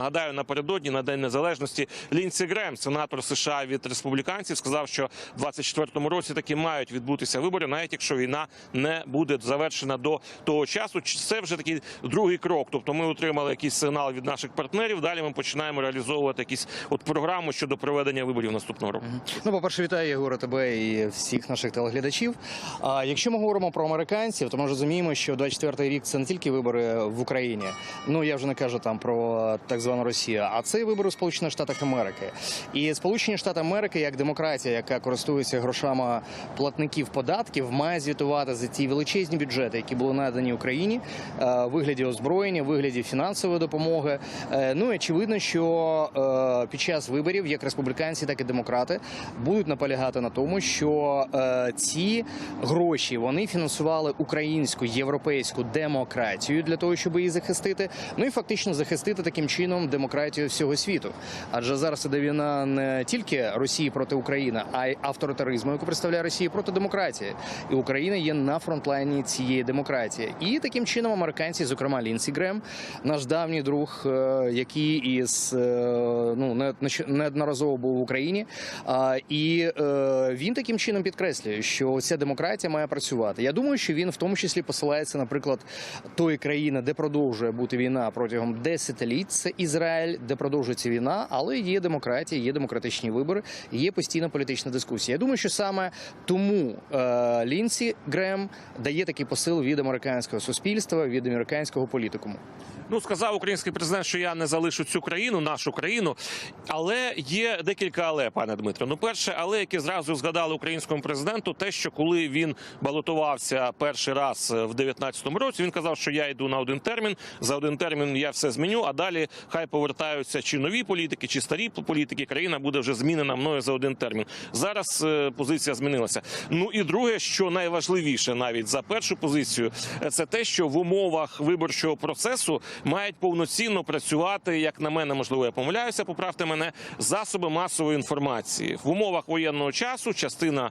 Нагадаю, напередодні на день незалежності Лінсі Грем, сенатор США від республіканців, сказав, що в 24-му році таки мають відбутися вибори, навіть якщо війна не буде завершена до того часу. Це вже такий другий крок. Тобто, ми отримали якийсь сигнал від наших партнерів. Далі ми починаємо реалізовувати якісь от програму щодо проведення виборів наступного року. Ну, по-перше, вітаю Єгора, тебе і всіх наших телеглядачів. А якщо ми говоримо про американців, то ми розуміємо, що 24-й рік це не тільки вибори в Україні. Ну я вже не кажу там про так звану Росію, а це вибори у Сполучених Штатах Америки. І Сполучені Штати Америки, як демократія, яка користується грошами платників податків, має звітувати за ті величезні бюджети, які були надані Україні е, вигляді озброєння, вигляді фінансової допомоги. Е, Ну і очевидно, що е, під час виборів як республіканці, так і демократи будуть наполягати на тому, що ці гроші вони фінансували українську європейську демократію для того, щоб її захистити. Ну і фактично захистити таким чином демократію всього світу. Адже зараз іде війна не тільки Росії проти України, а й авторитаризму, яку представляє Росія проти демократії. І Україна є на фронтлайні цієї демократії. І таким чином американці, зокрема Лінсі Грем, наш давній друг, е, який із е, ну неодноразово був в Україні. І е, він таким чином підкреслює, що ця демократія має працювати. Я думаю, що він в тому числі посилається, наприклад, тої країни, де продовжує бути війна протягом десятиліть. Це Ізраїль, де продовжується війна, але є демократія, є демократичні вибори, є постійна політична дискусія. Я думаю, що саме тому е, Лінсі Грем дає такий посил від американського суспільства, від американського політикуму. Ну, сказав український президент, що я не залишу цю країну, нашу країну. Але є декілька але, пане Дмитро. Ну, перше, але яке зразу згадали українському президенту, те, що коли він балотувався перший раз е, в 19-му році, він казав, що я йду на один термін. За один термін я все зміню. А далі хай повертаються чи нові політики, чи старі політики. Країна буде вже змінена мною за один термін. Зараз е, позиція змінилася. Ну і друге, що найважливіше, навіть за першу позицію, е, це те, що в умовах виборчого процесу мають повноцінно працювати, як на мене, можливо, я помиляюся. Поправте мене засоби масової інформації в умовах воєнного часу. Частина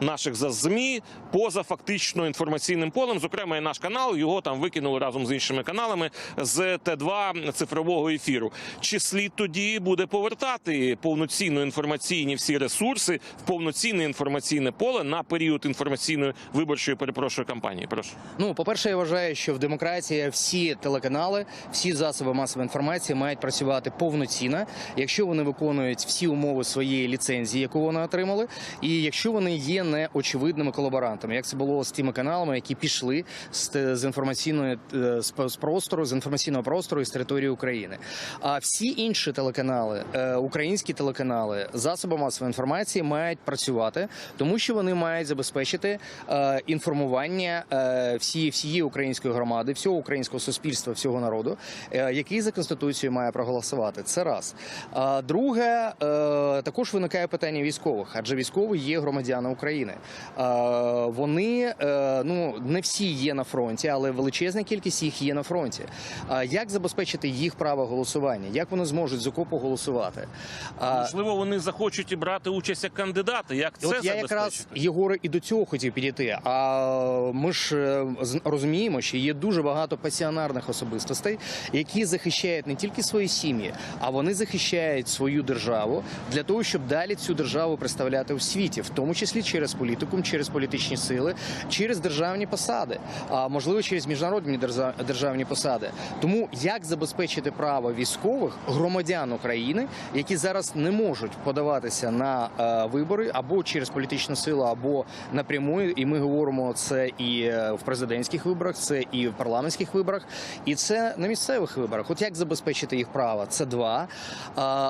наших змі поза фактично інформаційним полем. Зокрема, і наш канал його там викинули разом з іншими каналами з Т2 цифрового ефіру. Чи слід тоді буде повертати повноцінно інформаційні всі ресурси в повноцінне інформаційне поле на період інформаційної виборчої перепрошую кампанії? Прошу. Ну, по-перше, я вважаю, що в демократії всі телеканали, всі засоби масової інформації мають працювати повноцінно, якщо вони виконують всі умови своєї ліцензії, яку вони отримали, і якщо вони є неочевидними колаборантами, як це було з тими каналами, які пішли з, з інформаційної е, з простору, з інформаційного простору і з території України. А всі інші телеканали, е, українські телеканали, засоби масової інформації мають працювати, тому що вони мають забезпечити е, інформування всієї всієї української громади, всього українського суспільства, всього народу, який за конституцією має проголосувати. Це раз. Друге, також виникає питання військових, адже військові є громадяни України. Е, вони е, ну не всі є на фронті, але величезна кількість їх є на фронті. Як забезпечити їх право голосування? Як вони зможуть з окопу голосувати? Можливо, вони захочуть і брати участь як кандидати. Як це От я забезпечити? якраз Єгоре і до цього хотів підійти. А ми ж е, розуміємо, що є дуже багато пасіонарних особистостей, які захищають не тільки свої сім'ї, а вони захищають свою державу для того, щоб далі цю державу представляти у світі, в тому числі через політикум, через політичні сили, через державні посади, а можливо через міжнародні держа- державні посади. Тому як забезпечити право військових громадян України, які зараз не можуть подаватися на е, вибори або через політичну силу, або напряму, і ми говоримо це і е, в президентських виборах, це і в парламентських виборах, і це на місцевих виборах. От як забезпечити їх право? Це два.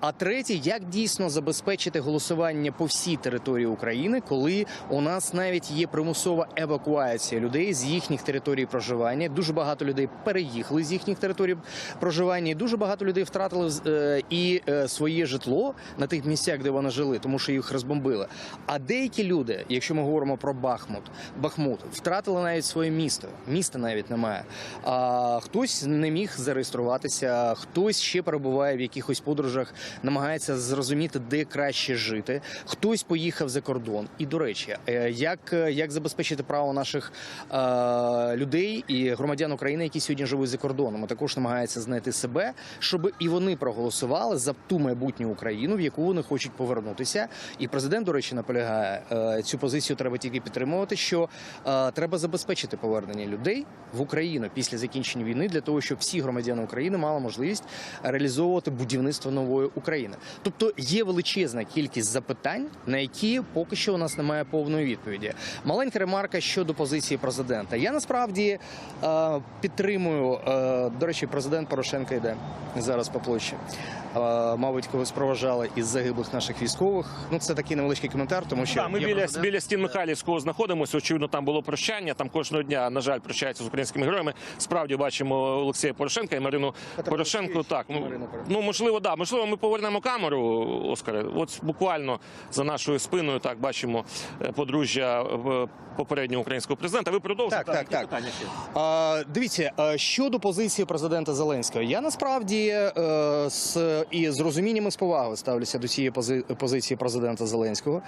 А третє, як дійсно забезпечити голосування по всій території України, коли у нас навіть є примусова евакуація людей з їхніх територій проживання. Дуже багато людей переїхали з їхніх територій проживання, дуже багато людей втратили е, і е, своє житло на тих місцях, де вони жили, тому що їх розбомбили. А деякі люди, якщо ми говоримо про Бахмут, Бахмут, втратили навіть своє місто. Міста навіть немає. А хтось не міг зареєструватися, хтось ще перебуває в якихось подорожах, намагається зрозуміти, де краще жити. Хтось поїхав за кордон. І до речі, е, як, е, як забезпечити право наших е, людей і громадян України, які сьогодні живуть за кордоном, а також намагаються знайти себе, щоб і вони проголосували за ту майбутню Україну, в яку вони хочуть повернутися. І президент, до речі, наполягає е, цю позицію. Треба тільки підтримувати. Що е, треба забезпечити повернення людей в Україну після закінчення війни для того, щоб всі громадяни України мали можливість реалізовувати будівництво нової України. Тобто є величезна кількість запитань, на які поки що у нас немає повної відповіді. Маленька ремарка щодо позиції президента. Я насправді е, підтримую. Е, до речі, президент Порошенко йде зараз по площі. Е, мабуть, когось проважали із загиблих наших військових. Ну це такий невеличкий коментар, тому що Так, ми біля, президент. біля стін Михайлівського знаходимося. Очевидно, там було прощання. Там кожного дня, на жаль, прощаються з українськими героями. Справді бачимо Олексія Порошенка і Марину Петра Порошенко. Так, ну, Марину ну можливо, да. Можливо, ми повернемо камеру, Оскаре. От буквально за нашою спиною так бачимо подружжя е, попереднього українського президента. Ви продовжуєте Так, так, так. питання ще? А, дивіться, щодо позиції президента Зеленського, я насправді е, з і з розумінням і з повагою ставлюся до цієї пози, позиції президента Зеленського.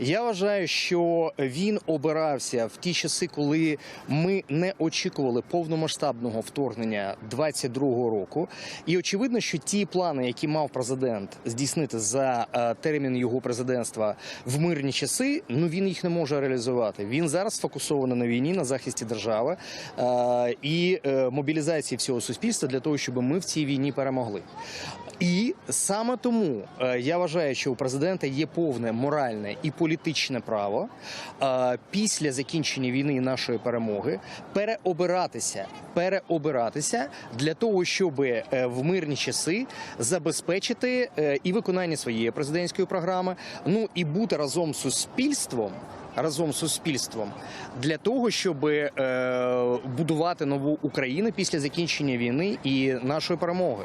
Я вважаю, що він обирався в ті часи, коли ми не очікували повномасштабного вторгнення 22-го року. І очевидно, що ті плани, які мав президент здійснити за е, термін його президентства в мирні часи, ну він їх не може реалізувати. Він зараз сфокусований на війні, на захисті держави е, і е, мобілізації всього суспільства для того, щоб ми в цій війні перемогли. І саме тому е, я вважаю, що у президента є повне моральне і політичне право е, після закінчення війни нашої перемоги переобиратися, переобиратися для того, щоб е, в мирні часи забезпечити е, і виконання своєї президентської програми, ну і бути разом з суспільством. possible. Разом з суспільством для того, щоб е, будувати нову Україну після закінчення війни і нашої перемоги.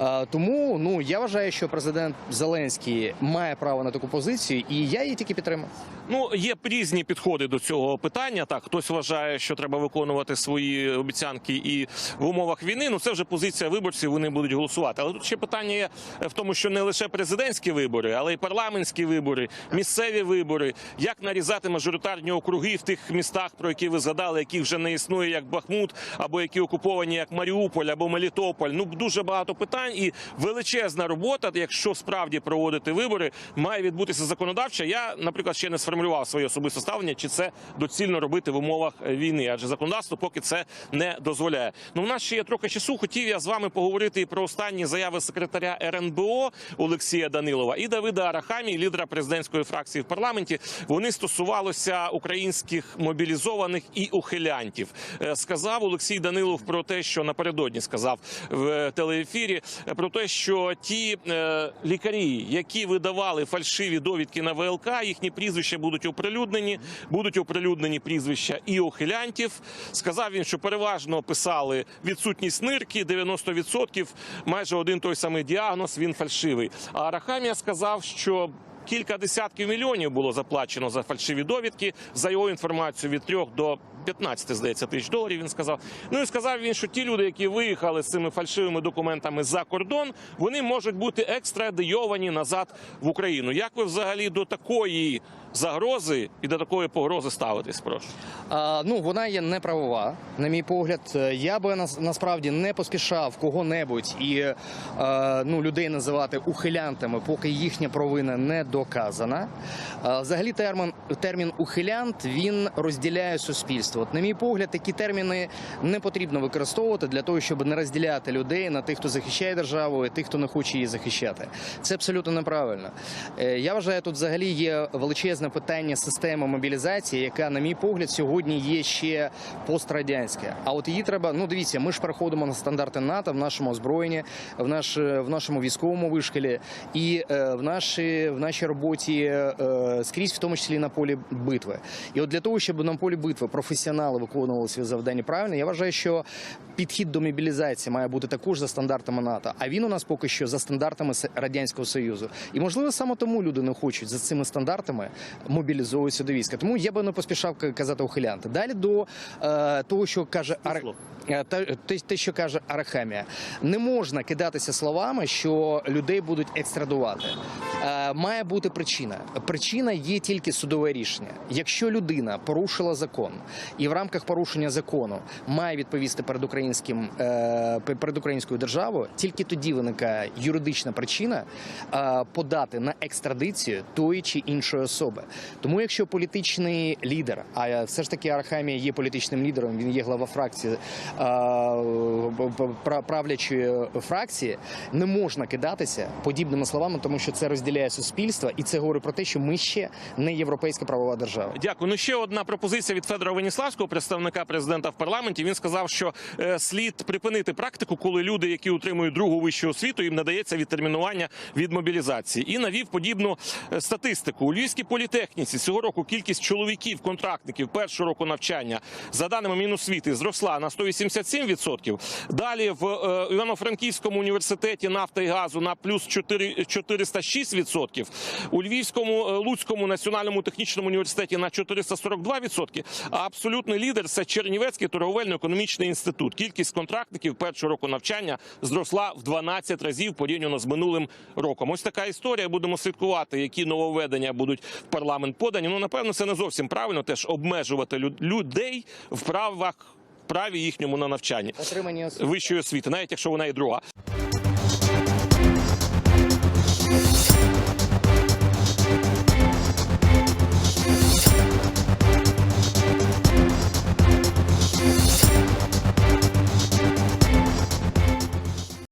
Е, тому ну я вважаю, що президент Зеленський має право на таку позицію, і я її тільки підтримую. Ну, є різні підходи до цього питання. Так, хтось вважає, що треба виконувати свої обіцянки і в умовах війни. Ну це вже позиція виборців. Вони будуть голосувати. Але тут ще питання є в тому, що не лише президентські вибори, але й парламентські вибори, місцеві вибори. Як нарізати мажоритарні округи в тих містах, про які ви згадали, які вже не існує, як Бахмут, або які окуповані, як Маріуполь або Мелітополь. Ну дуже багато питань і величезна робота. Якщо справді проводити вибори, має відбутися законодавча. Я, наприклад, ще не сформулював своє особисте ставлення, чи це доцільно робити в умовах війни, адже законодавство поки це не дозволяє. Ну, в нас ще є трохи часу. Хотів я з вами поговорити і про останні заяви секретаря РНБО Олексія Данилова і Давида Арахамі, лідера президентської фракції в парламенті. Вони стосувалися українських мобілізованих і ухилянтів. Е, Сказав Олексій Данилов про те, що напередодні сказав в телеефірі, е, про те, що ті е, лікарі, які видавали фальшиві довідки на ВЛК, їхні прізвища будуть оприлюднені, будуть оприлюднені прізвища і ухилянтів. Сказав він, що переважно писали відсутність нирки, 90%, майже один той самий діагноз. Він фальшивий. А Арахамія сказав, що. Кілька десятків мільйонів було заплачено за фальшиві довідки. За його інформацію від 3 до 15, здається, тисяч доларів. Він сказав. Ну і сказав він, що ті люди, які виїхали з цими фальшивими документами за кордон, вони можуть бути екстрадийовані назад в Україну. Як ви взагалі до такої загрози і до такої погрози ставитесь? Прошу. А, ну, вона є неправова, на мій погляд. Е, Я би нас, насправді не поспішав кого-небудь і е, ну, людей називати ухилянтами, поки їхня провина не доказана. А, взагалі, термін, термін ухилянт він розділяє суспільство. От, на мій погляд, такі терміни не потрібно використовувати для того, щоб не розділяти людей на тих, хто захищає державу, і тих, хто не хоче її захищати. Це абсолютно неправильно. Е, Я вважаю, тут взагалі є величезне питання системи мобілізації, яка, на мій погляд, сьогодні є ще пострадянська. А от її треба. Ну дивіться, ми ж переходимо на стандарти НАТО в нашому озброєнні, в наш в нашому військовому вишколі і е, в нашій в нашій роботі е, скрізь, в тому числі на полі битви. І от для того, щоб на полі битви професіонали виконували свої завдання правильно, я вважаю, що підхід до мобілізації має бути також за стандартами НАТО. А він у нас поки що за стандартами радянського союзу. І можливо саме тому люди не хочуть за цими стандартами мобілізовуватися до війська. Тому я би не поспішав казати ухилянти. Далі до е, того, що каже Ар... Е, Те, те, що каже Арахамія, не можна кидатися словами, що людей будуть екстрадувати. Е, має бути причина. Причина є тільки судове рішення. Якщо людина порушила закон і в рамках порушення закону має відповісти перед українським е, перед українською державою, тільки тоді виникає юридична причина е, подати на екстрадицію тої чи іншої особи. Тому, якщо політичний лідер, а все ж таки Арахамія є політичним лідером, він є глава фракції правлячої фракції, не можна кидатися подібними словами, тому що це розділяє суспільство, і це говорить про те, що ми ще не європейська правова держава. Дякую. Ну ще одна пропозиція від Федора Веніславського, представника президента в парламенті. Він сказав, що е, слід припинити практику, коли люди, які отримують другу вищу освіту, їм надається відтермінування від мобілізації, і навів подібну е, статистику. У Львівській політехніці цього року кількість чоловіків, контрактників першого року навчання за даними Міносвіти зросла на 187%. Далі в е, Івано-Франківському університеті нафти і газу на плюс 4, 406%. У Львівському е, Луцькому національному технічному університеті на 442%. А абсолютний лідер це Чернівецький торговельно-економічний інститут. Кількість контрактників першого року навчання зросла в 12 разів порівняно з минулим роком. Ось така історія. Будемо слідкувати, які нововведення будуть в парламент подані. Ну напевно, це не зовсім правильно теж обмежувати лю- людей в правах праві їхньому на освіти. вищої освіти, навіть якщо вона і друга.